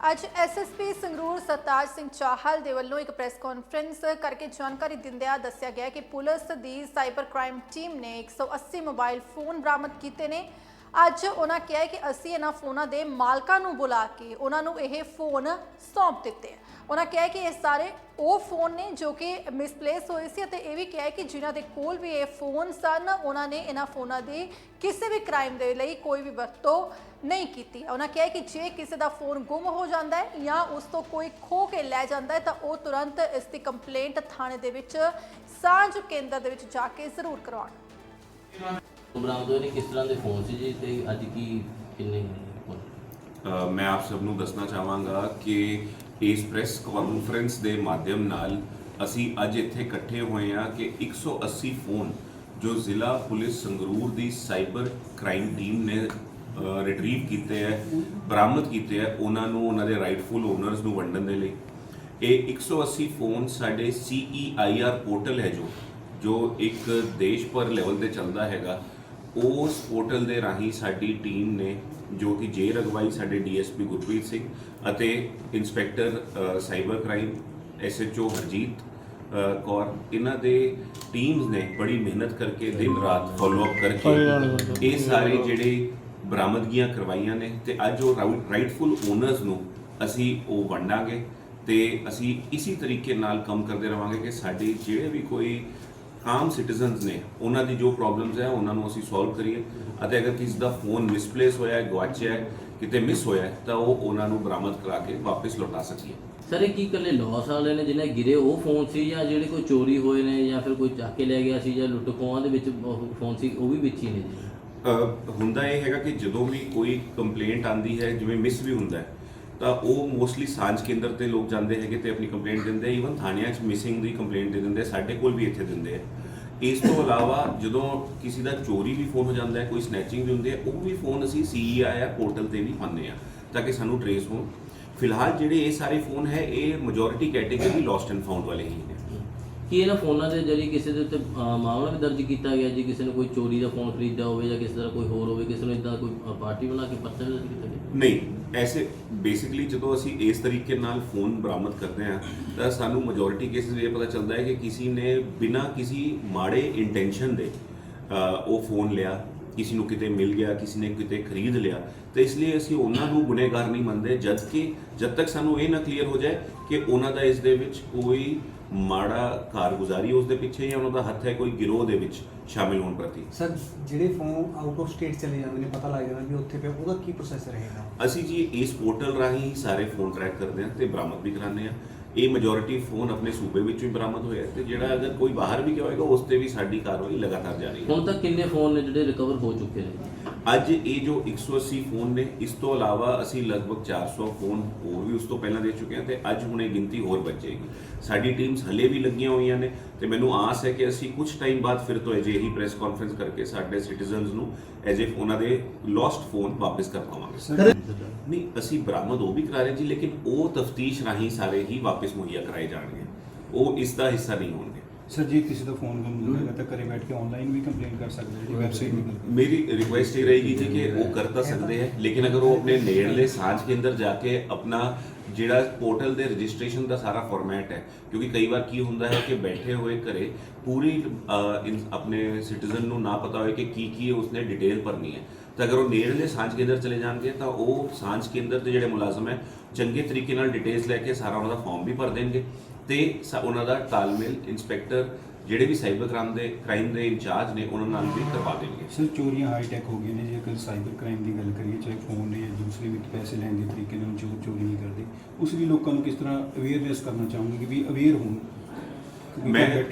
ਅੱਜ ਐਸਐਸਪੀ ਸੰਗਰੂਰ ਸਰਤਾਜ ਸਿੰਘ ਚਾਹਲ ਦੇ ਵੱਲੋਂ ਇੱਕ ਪ੍ਰੈਸ ਕਾਨਫਰੰਸ ਕਰਕੇ ਜਾਣਕਾਰੀ ਦਿੰਦਿਆਂ ਦੱਸਿਆ ਗਿਆ ਕਿ ਪੁਲਿਸ ਦੀ ਸਾਈਬਰ ਕ੍ਰਾਈਮ ਟੀਮ ਨੇ 180 ਮੋਬਾਈਲ ਫੋਨ ਬਰਾਮਦ ਕੀਤੇ ਨੇ। ਅੱਜ ਉਹਨਾਂ ਕਿਹਾ ਕਿ ਅਸੀਂ ਇਹਨਾਂ ਫੋਨਾਂ ਦੇ ਮਾਲਕਾਂ ਨੂੰ ਬੁਲਾ ਕੇ ਉਹਨਾਂ ਨੂੰ ਇਹ ਫੋਨ ਸੌਂਪ ਦਿੱਤੇ ਉਹਨਾਂ ਕਿਹਾ ਕਿ ਇਹ ਸਾਰੇ ਉਹ ਫੋਨ ਨੇ ਜੋ ਕਿ ਮਿਸਪਲੇਸ ਹੋਏ ਸੀ ਅਤੇ ਇਹ ਵੀ ਕਿਹਾ ਕਿ ਜਿਨ੍ਹਾਂ ਦੇ ਕੋਲ ਵੀ ਇਹ ਫੋਨ ਸਨ, ਉਹਨਾਂ ਨੇ ਇਹਨਾਂ ਫੋਨਾਂ ਦੀ ਕਿਸੇ ਵੀ ਕ੍ਰਾਈਮ ਦੇ ਲਈ ਕੋਈ ਵੀ ਵਰਤੋਂ ਨਹੀਂ ਕੀਤੀ। ਉਹਨਾਂ ਕਿਹਾ ਕਿ ਜੇ ਕਿਸੇ ਦਾ ਫੋਨ ਗੁੰਮ ਹੋ ਜਾਂਦਾ ਹੈ ਜਾਂ ਉਸ ਤੋਂ ਕੋਈ ਖੋ ਕੇ ਲੈ ਜਾਂਦਾ ਹੈ ਤਾਂ ਉਹ ਤੁਰੰਤ ਇਸ ਦੀ ਕੰਪਲੇਂਟ ਥਾਣੇ ਦੇ ਵਿੱਚ ਸਾਂਝ ਕੇਂਦਰ ਦੇ ਵਿੱਚ ਜਾ ਕੇ ਜ਼ਰੂਰ ਕਰਵਾਉਣ। ਬਰਾਮਦ ਹੋਏ ਨੇ? ਕਿਸ ਤਰ੍ਹਾਂ ਦੇ ਫੋਨ ਸੀ ਜੀ ਤੇ ਅੱਜ ਕੀ ਕਿੰਨੇ ਫੋਨ? ਅ, ਮੈਂ ਆਪ ਸਭ ਨੂੰ ਦੱਸਣਾ ਚਾਹਾਂਗਾ ਕਿ ਇਸ ਪ੍ਰੈਸ ਕਾਨਫਰੰਸ ਦੇ ਮਾਧਿਅਮ ਨਾਲ ਅਸੀਂ ਅੱਜ ਇੱਥੇ ਇਕੱਠੇ ਹੋਏ ਹਾਂ ਕਿ 180 ਫੋਨ ਜੋ ਜ਼ਿਲ੍ਹਾ ਪੁਲਿਸ ਸੰਗਰੂਰ ਦੀ ਸਾਈਬਰ ਕ੍ਰਾਈਮ ਟੀਮ ਨੇ ਰਿਟਰੀਵ ਕੀਤੇ ਹੈ ਬਰਾਮਦ ਕੀਤੇ ਹੈ ਉਹਨਾਂ ਨੂੰ ਉਹਨਾਂ ਦੇ ਰਾਈਟਫੁਲ ਓਨਰਸ ਨੂੰ ਵੰਡਣ ਦੇ ਲਈ। ਇਹ 180 ਫੋਨ ਸਾਡੇ CEIR ਪੋਰਟਲ ਹੈ ਜੋ ਜੋ ਇੱਕ ਦੇਸ਼ ਪਰ ਲੈਵਲ ਤੇ ਚੱਲਦਾ ਹੈਗਾ। ਉਸ ਪੋਰਟਲ ਦੇ ਰਾਹੀਂ ਸਾਡੀ ਟੀਮ ਨੇ, ਜੋ ਕਿ ਜੇ ਰਗਵਾਈ ਸਾਡੇ ਡੀਐਸਪੀ ਗੁਰਪ੍ਰੀਤ ਸਿੰਘ ਅਤੇ inspector cyber crime, SHO Harjeet Kaur, ਇਹਨਾਂ ਦੇ ਟੀਮਸ ਨੇ ਬੜੀ ਮਿਹਨਤ ਕਰਕੇ ਦਿਨ ਰਾਤ ਫਾਲੋ ਅਪ ਕਰਕੇ ਇਹ ਸਾਰੇ ਜਿਹੜੇ ਬਰਾਮਦਗੀਆਂ ਕਰਵਾਈਆਂ ਨੇ ਤੇ ਅੱਜ ਉਹ ਰਾਈਟਫੁਲ ਓਨਰਸ ਨੂੰ ਅਸੀਂ ਉਹ ਵੰਡਾਂਗੇ ਤੇ ਅਸੀਂ ਇਸੇ ਤਰੀਕੇ ਨਾਲ ਕੰਮ ਕਰਦੇ ਰਵਾਂਗੇ ਕਿ ਸਾਡੇ ਜਿਹੜੇ ਵੀ ਕੋਈ ਆਮ ਸਿਟੀਜ਼ਨਸ ਨੇ ਉਹਨਾਂ ਦੀ ਜੋ ਪ੍ਰੋਬਲਮਸ ਹੈ ਉਹਨਾਂ ਨੂੰ ਅਸੀਂ ਸੋਲਵ ਕਰੀਏ। ਅਤੇ ਅਗਰ ਕਿਸੇ ਦਾ ਫੋਨ ਮਿਸਪਲੇਸ ਹੋਇਆ ਹੈ ਗਵਾਚਿਆ ਹੈ ਕਿਤੇ ਮਿਸ ਹੋਇਆ ਹੈ ਤਾਂ ਉਹ ਉਹਨਾਂ ਨੂੰ ਬਰਾਮਦ ਕਰਾ ਕੇ ਵਾਪਸ ਲੌਟਾ ਸਕੀਏ। ਸਰ ਇਹ ਕੀ ਇਕੱਲੇ ਲਾਸ ਵਾਲੇ ਨੇ ਜਿਹਨੇ ਗਿਰੇ? ਉਹ ਫੋਨ ਸੀ ਜਾਂ ਜਿਹੜੇ ਕੋਈ ਚੋਰੀ ਹੋਏ ਨੇ ਜਾਂ ਫਿਰ ਕੋਈ ਚੱਕ ਕੇ ਲੈ ਗਿਆ ਸੀ ਜਾਂ ਲੁੱਟ ਖੋਹਾਂ ਦੇ ਵਿੱਚ ਫੋਨ ਸੀ ਉਹ ਵੀ ਵਿੱਚ ਹੀ ਨੇ ਜੀ? ਹੁੰਦਾ ਇਹ ਹੈਗਾ ਕਿ ਜਦੋਂ ਵੀ ਕੋਈ ਕੰਪਲੇਂਟ ਆਂਦੀ ਹੈ ਜਿਵੇਂ ਮਿਸ ਵੀ ਹੁੰਦਾ ਹੈ ਤਾਂ ਉਹ ਮੋਸਟਲੀ ਸਾਂਝ ਕੇਂਦਰ ਤੇ ਲੋਕ ਜਾਂਦੇ ਹੈਗੇ ਤੇ ਆਪਣੀ ਕੰਪਲੇਂਟ ਦਿੰਦੇ ਈਵਨ ਥਾਣਿਆਂ 'ਚ ਮਿਸਿੰਗ ਦੀ ਕੰਪਲੇਂਟ ਦੇ ਦਿੰਦੇ ਸਾਡੇ ਕੋਲ ਵੀ ਇੱਥੇ ਦਿੰਦੇ ਆ। ਇਸ ਤੋਂ ਇਲਾਵਾ ਜਦੋਂ ਕਿਸੇ ਦਾ ਚੋਰੀ ਵੀ ਫੋਨ ਹੋ ਜਾਂਦਾ ਹੈ ਕੋਈ ਸਨੈਚਿੰਗ ਵੀ ਹੁੰਦੀ ਹੈ ਉਹ ਵੀ ਫੋਨ ਅਸੀਂ CEIR ਪੋਰਟਲ ਤੇ ਵੀ ਪਾਉਂਦੇ ਆ ਤਾਂ ਕਿ ਸਾਨੂੰ ਟਰੇਸ ਹੋਣ। ਫਿਲਹਾਲ ਜਿਹੜੇ ਇਹ ਸਾਰੇ ਫੋਨ ਹੈ ਇਹ majority category lost and found ਵਾਲੇ ਹੀ ਨੇ। ਕੀ ਇਹਨਾਂ ਫੋਨਾਂ ਦੇ ਜਰੀਏ ਕਿਸੇ ਦੇ ਉੱਤੇ ਅਹ, ਮਾਮਲਾ ਵੀ ਦਰਜ ਕੀਤਾ ਗਿਆ ਜੀ? ਕਿਸੇ ਨੇ ਕੋਈ ਚੋਰੀ ਦਾ ਫੋਨ ਖਰੀਦਿਆ ਹੋਵੇ ਜਾਂ ਕਿਸੇ ਦਾ ਕੋਈ ਹੋਰ ਹੋਵੇ ਕਿਸੇ ਨੂੰ ਇਦਾਂ ਕੋਈ ਅਹ, ਪਾਰਟੀ ਬਣਾ ਕੇ ਪਰਚਾ ਵੀ ਦਰਜ ਕੀਤਾ ਗਿਆ? ਨਹੀਂ ਐਸੇ ਬੇਸਿਕਲੀ ਜਦੋਂ ਅਸੀਂ ਇਸ ਤਰੀਕੇ ਨਾਲ ਫੋਨ ਬਰਾਮਦ ਕਰਦੇ ਹਾਂ ਤਾਂ ਸਾਨੂੰ ਮੈਜੋਰਿਟੀ ਕੇਸਿਸ ਇਹ ਪਤਾ ਚੱਲਦਾ ਹੈ ਕਿ ਕਿਸੇ ਨੇ ਬਿਨਾਂ ਕਿਸੇ ਮਾੜੇ ਇੰਟੈਂਸ਼ਨ ਦੇ ਅ, ਉਹ ਫੋਨ ਲਿਆ ਕਿਸੇ ਨੂੰ ਕਿਤੇ ਮਿਲ ਗਿਆ ਕਿਸੇ ਨੇ ਕਿਤੇ ਖਰੀਦ ਲਿਆ। ਤੇ ਇਸ ਲਈ ਅਸੀਂ ਉਹਨਾਂ ਨੂੰ ਗੁਨੇਗਾਰ ਨਹੀਂ ਮੰਨਦੇ ਜਦ ਕਿ ਜਦ ਤੱਕ ਸਾਨੂੰ ਇਹ ਨਾ ਕਲੀਅਰ ਹੋ ਜਾਏ ਕਿ ਉਹਨਾਂ ਦਾ ਇਸ ਦੇ ਵਿੱਚ ਕੋਈ ਮਾੜਾ ਕਾਰਗੁਜ਼ਾਰੀ ਉਸ ਦੇ ਪਿੱਛੇ ਜਾਂ ਉਹਨਾਂ ਦਾ ਹੱਥ ਹੈ ਕੋਈ ਗਿਰੋਹ ਦੇ ਵਿੱਚ ਸ਼ਾਮਿਲ ਹੋਣ ਪ੍ਰਤੀ? ਸਰ ਜਿਹੜੇ ਫੋਨ ਆਊਟ ਆਫ ਸਟੇਟ ਚਲੇ ਜਾਂਦੇ ਨੇ ਪਤਾ ਲੱਗ ਜਾਂਦਾ ਵੀ ਉੱਥੇ ਪਿਆ ਉਹਦਾ ਕੀ ਪ੍ਰੋਸੈਸ ਰਹੇਗਾ? ਅਸੀਂ ਜੀ ਇਸ ਪੋਰਟਲ ਰਾਹੀਂ ਸਾਰੇ ਫੋਨ ਟਰੈਕ ਕਰਦੇ ਹਾਂ ਤੇ ਬਰਾਮਦ ਵੀ ਕਰਾਉਂਦੇ ਹਾਂ। ਇਹ ਮੈਜੋਰਿਟੀ ਫੋਨ ਆਪਣੇ ਸੂਬੇ ਵਿੱਚੋਂ ਹੀ ਬਰਾਮਦ ਹੋਇਆ ਤੇ ਜਿਹੜਾ ਅਗਰ ਕੋਈ ਬਾਹਰ ਵੀ ਗਿਆ ਹੋਏਗਾ ਉਸ ਤੇ ਵੀ ਸਾਡੀ ਕਾਰਵਾਈ ਲਗਾਤਾਰ ਜਾਰੀ ਹੈ। ਹੁਣ ਤੱਕ ਕਿੰਨੇ ਫੋਨ ਨੇ ਜਿਹੜੇ ਰਿਕਵਰ ਹੋ ਚੁੱਕੇ ਨੇ? ਅੱਜ ਇਹ ਜੋ 180 ਫੋਨ ਨੇ ਇਸ ਤੋਂ ਇਲਾਵਾ ਅਸੀਂ ਲਗਭਗ 400 ਫੋਨ ਹੋਰ ਵੀ ਉਸ ਤੋਂ ਪਹਿਲਾਂ ਦੇ ਚੁੱਕੇ ਹਾਂ ਤੇ ਅੱਜ ਹੁਣ ਇਹ ਗਿਣਤੀ ਹੋਰ ਵੱਜੇਗੀ ਸਾਡੀ ਟੀਮਸ ਹਲੇ ਵੀ ਲੱਗੀਆਂ ਹੋਈਆਂ ਨੇ ਤੇ ਮੈਨੂੰ ਆਸ ਹੈ ਕਿ ਅਸੀਂ ਕੁਝ ਟਾਈਮ ਬਾਅਦ ਫਿਰ ਤੋਂ ਅਜੇ ਹੀ ਪ੍ਰੈਸ ਕਾਨਫਰੰਸ ਕਰਕੇ ਸਾਡੇ ਸਿਟੀਜ਼ਨਸ ਨੂੰ ਐਜ਼ ਇਫ ਉਹਨਾਂ ਦੇ ਲੋਸਟ ਫੋਨ ਵਾਪਸ ਕਰ ਪਾਵਾਂਗੇ। ਸਰ ਨਹੀਂ ਅਸੀਂ ਬਰਾਮਦ ਉਹ ਵੀ ਕਰਾ ਰਹੇ ਜੀ ਲੇਕਿਨ ਉਹ ਤਫਤੀਸ਼ ਰਾਹੀਂ ਸਾਰੇ ਹੀ ਵਾਪਸ ਮੁਹੱਈਆ ਕਰਾਏ ਜਾਣਗੇ। ਉਹ ਇਸ ਦਾ ਹਿੱਸਾ ਨਹੀਂ ਹੋਣਗੇ। ਸਰ ਜੇ ਕਿਸੇ ਦਾ ਫੋਨ ਗੁੰਮ ਹੋ ਜਾਏਗਾ ਤਾਂ ਘਰੇ ਬੈਠ ਕੇ ਆਨਲਾਈਨ ਵੀ ਕੰਪਲੇਂਟ ਕਰ ਸਕਦੇ ਜਿਹੜੀ ਵੈਬਸਾਈਟ ਕਰ ਮੇਰੀ ਰਿਕੁਐਸਟ ਇਹ ਰਹੇਗੀ ਜੀ ਕਿ ਉਹ ਕਰ ਤਾਂ ਸਕਦੇ ਹੈ ਲੇਕਿਨ ਅਗਰ ਉਹ ਆਪਣੇ ਨੇੜਲੇ ਸਾਂਝ ਕੇਂਦਰ ਜਾ ਕੇ ਆਪਣਾ ਜਿਹੜਾ ਪੋਰਟਲ ਦੇ ਰਜਿਸਟ੍ਰੇਸ਼ਨ ਦਾ ਸਾਰਾ ਫਾਰਮੈਟ ਹੈ ਕਿਉਂਕਿ ਕਈ ਵਾਰ ਕੀ ਹੁੰਦਾ ਹੈ ਕਿ ਬੈਠੇ ਹੋਏ ਘਰੇ ਪੂਰੀ ਆਪਣੇ ਸਿਟੀਜ਼ਨ ਨੂੰ ਨਾ ਪਤਾ ਹੋਏ ਕਿ ਕੀ ਕੀ ਉਸਨੇ ਡਿਟੇਲ ਭਰਨੀ ਹੈ। ਤਾਂ ਅਗਰ ਉਹ ਨੇੜਲੇ ਸਾਂਝ ਕੇਂਦਰ ਚਲੇ ਜਾਣਗੇ ਤਾਂ ਉਹ ਸਾਂਝ ਕੇਂਦਰ ਦੇ ਜਿਹੜੇ ਮੁਲਾਜ਼ਮ ਹੈ ਚੰਗੇ ਤਰੀਕੇ ਨਾਲ ਡਿਟੇਲਸ ਲੈ ਕੇ ਸਾਰਾ ਉਹਨਾਂ ਦਾ ਫਾਰਮ ਵੀ ਭਰ ਦੇਣਗੇ। ਤੇ ਉਹਨਾਂ ਦਾ ਤਾਲਮੇਲ ਇੰਸਪੈਕਟਰ ਜਿਹੜੇ ਵੀ ਸਾਈਬਰ ਕ੍ਰਾਈਮ ਦੇ ਕ੍ਰਾਈਮ ਦੇ ਇੰਚਾਰਜ ਨੇ ਉਹਨਾਂ ਨਾਲ ਵੀ ਕਰਵਾ ਦੇਣਗੇ। ਸਰ ਚੋਰੀਆਂ ਹਾਈ ਟੈਕ ਹੋ ਗਈਆਂ ਨੇ ਜੇਕਰ ਸਾਈਬਰ ਕ੍ਰਾਈਮ ਦੀ ਗੱਲ ਕਰੀਏ ਚਾਹੇ ਫੋਨ ਨੇ ਜਾਂ ਦੂਸਰੇ ਵੀ ਪੈਸੇ ਲੈਣ ਦੇ ਤਰੀਕੇ ਨਾਲ ਚੋਰ ਚੋਰੀ ਨਹੀਂ ਕਰਦੇ ਉਸ ਲਈ ਲੋਕਾਂ ਨੂੰ ਕਿਸ ਤਰ੍ਹਾਂ ਅਵੇਅਰਨੈਸ ਕਰਨਾ ਚਾਹੂੰਗਾ ਕਿ ਵੀ ਅਵੇਅਰ ਹੋਣ? ਮੈਂ-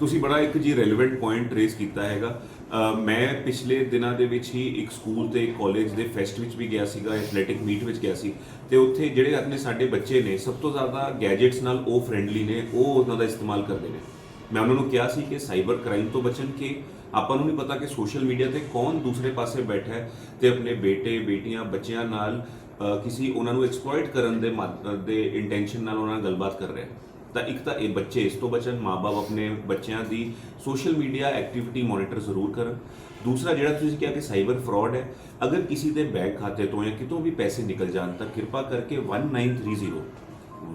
ਤੁਸੀਂ ਬੜਾ ਇੱਕ ਜੀ ਰੈਲੇਵੈਂਟ ਪੁਆਇੰਟ ਰੇਸ ਕੀਤਾ ਹੈਗਾ। ਮੈਂ ਪਿਛਲੇ ਦਿਨਾਂ ਦੇ ਵਿੱਚ ਹੀ ਇੱਕ ਸਕੂਲ ਤੇ ਕਾਲਜ ਦੇ ਫੈਸਟ ਵਿੱਚ ਵੀ ਗਿਆ ਸੀਗਾ ਐਥਲੈਟਿਕ ਮੀਟ ਵਿੱਚ ਗਿਆ ਸੀ। ਤੇ ਉੱਥੇ ਜਿਹੜੇ ਆਪਣੇ ਸਾਡੇ ਬੱਚੇ ਨੇ ਸਭ ਤੋਂ ਜ਼ਿਆਦਾ ਗੈਜਟਸ ਨਾਲ ਉਹ ਫ੍ਰੈਂਡਲੀ ਨੇ ਉਹ ਉਹਨਾਂ ਦਾ ਇਸਤੇਮਾਲ ਕਰਦੇ ਨੇ। ਮੈਂ ਉਹਨਾਂ ਨੂੰ ਕਿਹਾ ਸੀ ਕਿ ਸਾਈਬਰ ਕ੍ਰਾਈਮ ਤੋਂ ਬਚਣ ਕਿ ਆਪਾਂ ਨੂੰ ਨਹੀਂ ਪਤਾ ਕਿ ਸੋਸ਼ਲ ਮੀਡੀਆ ਤੇ ਕੌਣ ਦੂਸਰੇ ਪਾਸੇ ਬੈਠਾ ਹੈ ਤੇ ਆਪਣੇ ਬੇਟੇ ਬੇਟੀਆਂ ਬੱਚਿਆਂ ਨਾਲ ਅ, ਕਿਸੇ ਉਹਨਾਂ ਨੂੰ ਐਕਸਪਲੋਇਟ ਕਰਨ ਦੇ ਮਾ- ਦੇ ਇੰਟੈਂਸ਼ਨ ਨਾਲ ਉਹਨਾਂ ਨਾਲ ਗੱਲਬਾਤ ਕਰ ਰਿਹਾ ਹੈ। ਤਾਂ ਇੱਕ ਤਾਂ ਇਹ ਬੱਚੇ, ਇਸ ਤੋਂ ਬਚਣ ਮਾਪੇ ਆਪਣੇ ਬੱਚਿਆਂ ਦੀ ਸੋਸ਼ਲ ਮੀਡੀਆ ਐਕਟੀਵਿਟੀ ਮੋਨੀਟਰ ਜ਼ਰੂਰ ਕਰਨ। ਦੂਸਰਾ ਜਿਹੜਾ ਤੁਸੀਂ ਕਿਹਾ ਕਿ ਸਾਈਬਰ ਫਰਾਡ ਹੈ, ਅਗਰ ਕਿਸੇ ਦੇ ਬੈਂਕ ਖਾਤੇ ਤੋਂ ਜਾਂ ਕਿਤੋਂ ਵੀ ਪੈਸੇ ਨਿਕਲ ਜਾਣ ਤਾਂ ਕਿਰਪਾ ਕਰਕੇ 1930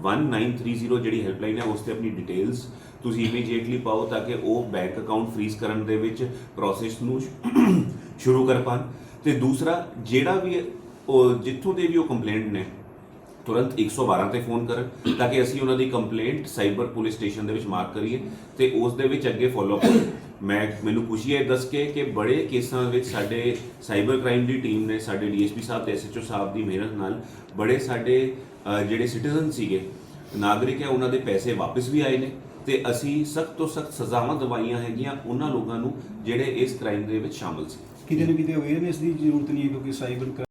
1930 ਜਿਹੜੀ ਹੈਲਪਲਾਈਨ ਹੈ ਉਸ ਤੇ ਆਪਣੀ ਡਿਟੇਲਸ ਤੁਸੀਂ ਇਮੀਡੀਏਟਲੀ ਪਾਓ ਤਾਂ ਕਿ ਉਹ ਬੈਂਕ ਅਕਾਊਂਟ ਫ੍ਰੀਜ਼ ਕਰਨ ਦੇ ਵਿੱਚ ਪ੍ਰੋਸੈਸ ਨੂੰ ਸ਼ੁਰੂ ਕਰ ਪਾਣ। ਤੇ ਦੂਸਰਾ ਜਿਹੜਾ ਵੀ ਉਹ ਜਿੱਥੋਂ ਦੇ ਵੀ ਉਹ ਕੰਪਲੇਂਟ ਨੇ ਤੁਰੰਤ 112 ਤੇ ਫੋਨ ਕਰਨ ਤਾਂ ਕਿ ਅਸੀਂ ਉਹਨਾਂ ਦੀ ਕੰਪਲੇਂਟ ਸਾਈਬਰ ਪੁਲਿਸ ਸਟੇਸ਼ਨ ਦੇ ਵਿੱਚ ਮਾਰਕ ਕਰੀਏ ਤੇ ਉਸ ਦੇ ਵਿੱਚ ਅੱਗੇ ਫੋਲੋ ਅਪ ਮੈਂ, ਮੈਨੂੰ ਖੁਸ਼ੀ ਹੈ ਦੱਸ ਕੇ ਕਿ ਬੜੇ ਕੇਸਾਂ ਵਿੱਚ ਸਾਡੇ ਸਾਈਬਰ ਕ੍ਰਾਈਮ ਦੀ ਟੀਮ ਨੇ, ਸਾਡੇ ਡੀਐਸਪੀ ਸਾਹਿਬ ਤੇ ਐਸਐਚਓ ਸਾਹਿਬ ਦੀ ਮਿਹਨਤ ਨਾਲ ਬੜੇ ਸਾਡੇ ਜਿਹੜੇ ਸਿਟੀਜ਼ਨ ਸੀਗੇ, ਨਾਗਰਿਕ ਹੈ, ਉਹਨਾਂ ਦੇ ਪੈਸੇ ਵਾਪਸ ਵੀ ਆਏ ਨੇ ਤੇ ਅਸੀਂ ਸਖਤ ਤੋਂ ਸਖਤ ਸਜ਼ਾਵਾਂ ਦਵਾਈਆਂ ਹੈਗੀਆਂ ਉਹਨਾਂ ਲੋਕਾਂ ਨੂੰ ਜਿਹੜੇ ਇਸ ਕ੍ਰਾਈਮ ਦੇ ਵਿੱਚ ਸ਼ਾਮਲ ਸੀ। ਕਿਤੇ ਨਾ ਕਿਤੇ ਅਵੇਅਰਨੈਸ ਦੀ ਜ਼ਰੂਰਤ ਨਹੀਂ ਹੈ ਕਿਉਂਕਿ ਸਾਈਬਰ